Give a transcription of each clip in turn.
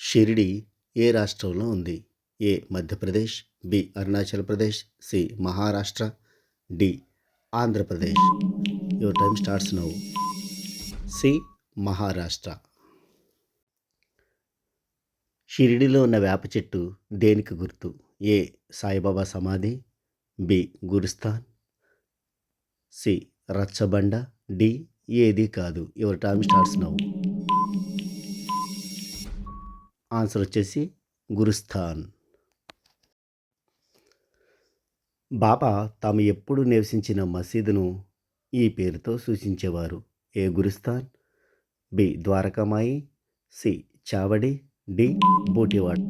షిరిడి ఏ రాష్ట్రంలో ఉంది? A Madhya Pradesh B Arunachal Pradesh C Maharashtra D Andhra Pradesh. Your time starts now C Maharashtra. షిరిడిలో ఉన్న వేప చెట్టు దేనికి గుర్తు? A Saibaba samadhi B Gurusthan C Rachabanda D ఏది కాదు. Your time starts now answer వచ్చేసి గురుస్థాన్. బాబా తాము ఎప్పుడు నివసించిన మసీదును ఈ పేరుతో సూచించేవారు. A Gurusthan? B. Dwarakamai C. Chavadi D. Bootiwad.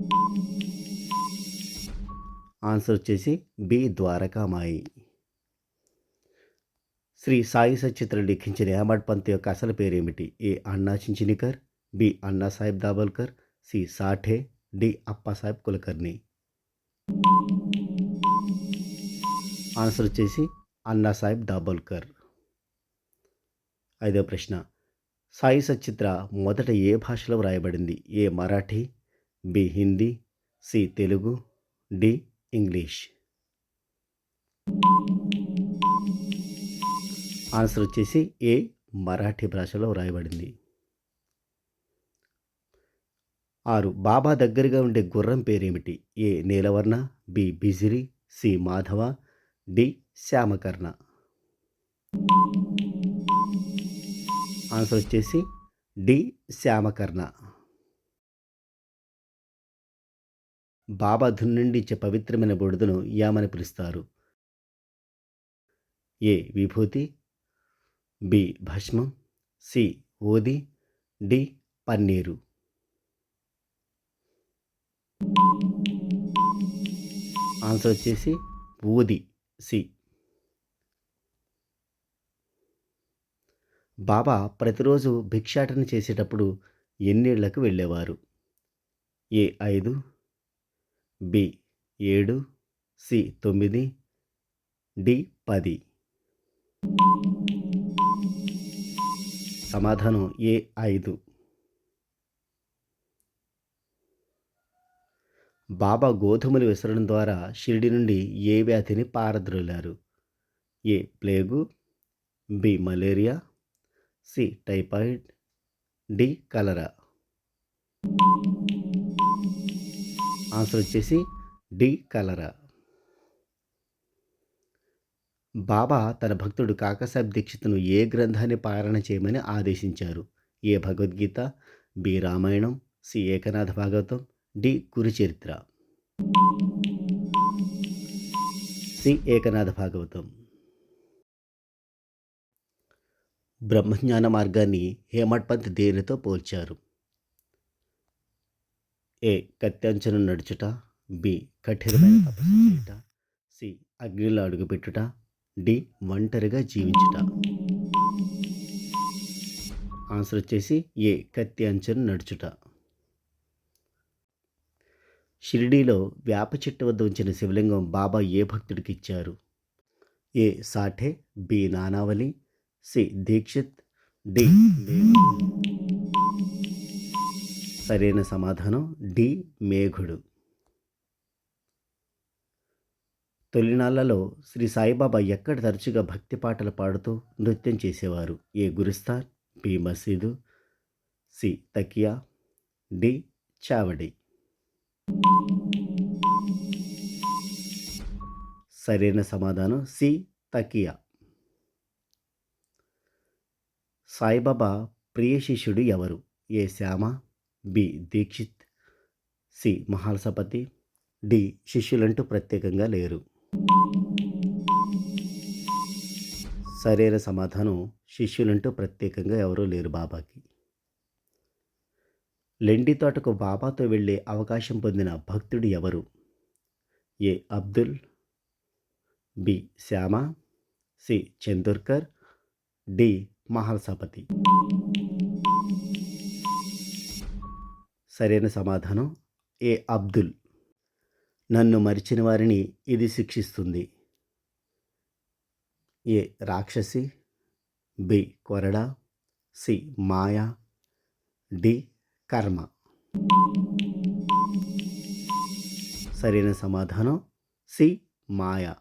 Answer వచ్చేసి బి. ద్వారకామాయి. శ్రీ సాయి సచిత్ర లిఖించిన హేమడ్ పంత్ యొక్క అసలు పేరేమిటి? A. Anna Chinchinikar B. Anna Saheb Dabholkar C Sathe D Appasaheb Kulkarni answer వచ్చేసి అన్నా సాహెబ్ దాబోల్కర్ ఐదో ప్రశ్న సాయి సచిత్ర మొదట ఏ భాషలో వ్రాయబడింది A Marathi B Hindi C Telugu D English answer వచ్చేసి ఏ మరాఠీ భాషలో వ్రాయబడింది ఆరు బాబా దగ్గరగా ఉండే గుర్రం పేరేమిటి? A Neelavarna B Bijiri C Madhava D Shyamakarna. Answer వచ్చేసి డి శ్యామకర్ణ. బాబా ధున్నుండి ఇచ్చే పవిత్రమైన బుడదను యామని పిలుస్తారు. ఏ విభూతి బి భస్మం సి ఓది డి పన్నీరు. ఆన్సర్ వచ్చేసి ఊది సి. బాబా ప్రతిరోజు భిక్షాటన చేసేటప్పుడు ఎన్నేళ్ళకు వెళ్ళేవారు? ఏ ఐదు బి ఏడు సి తొమ్మిది డి పది. సమాధానం ఏ ఐదు. బాబా గోధుమలు విసరడం ద్వారా షిరిడి నుండి ఏ వ్యాధిని పారద్రోలారు? A plague B malaria C typhoid D cholera? Answer వచ్చేసి డి కలరా. బాబా తన భక్తుడు కాకసాబ్ దీక్షితును ఏ గ్రంథాన్ని పారాయణ చేయమని ఆదేశించారు? A Bhagavad Gita B Ramayanam C Eknath Bhagavatam D Gurucharitra. C Eknath Bhagavatam. బ్రహ్మజ్ఞాన మార్గాన్ని హేమట్ పంత్ దేనితో పోల్చారు. ఏ కత్యంచను నడుచుట బి కఠినమైన తపస్సు చేయుట సి అగ్నిలో అడుగుపెట్టుట డి ఒంటరిగా జీవించుట. ఆన్సర్ వచ్చేసి ఏ కత్తి అంచును నడుచుట. షిరిడీలో వేప చెట్టు వద్ద ఉంచిన శివలింగం బాబా ఏ భక్తుడికి ఇచ్చారు? A. Sathe B. Nanavali C. Dixit D. సరైన సమాధానం డి. మేఘుడు. తొలినాళ్ళలో శ్రీ సాయిబాబా ఎక్కడ తరచుగా భక్తి పాటలు పాడుతూ నృత్యం చేసేవారు? ఏ. గురుస్థాన్ బి. మసీదు సి. తకియా డి. చావడి. సరైన సమాధానం సి తకియా. సాయిబాబా ప్రియ శిష్యుడు ఎవరు? A Shyama B Dikshit C Mahalsapati D శిష్యులంటూ ప్రత్యేకంగా లేరు. సరైన సమాధానం శిష్యులంటూ ప్రత్యేకంగా ఎవరూ లేరు బాబాకి. లెండి తోటకు బాబాతో వెళ్ళే అవకాశం పొందిన భక్తుడు ఎవరు? A Abdul B. Shyama C. Chandorkar D. Mahalsapati. సరైన సమాధానం ఏ. అబ్దుల్. నన్ను మరిచిన వారిని ఇది శిక్షిస్తుంది. ఏ. రాక్షసి బి. కొరడా సి. మాయా డి. కర్మ. సరైన సమాధానం సి. మాయా.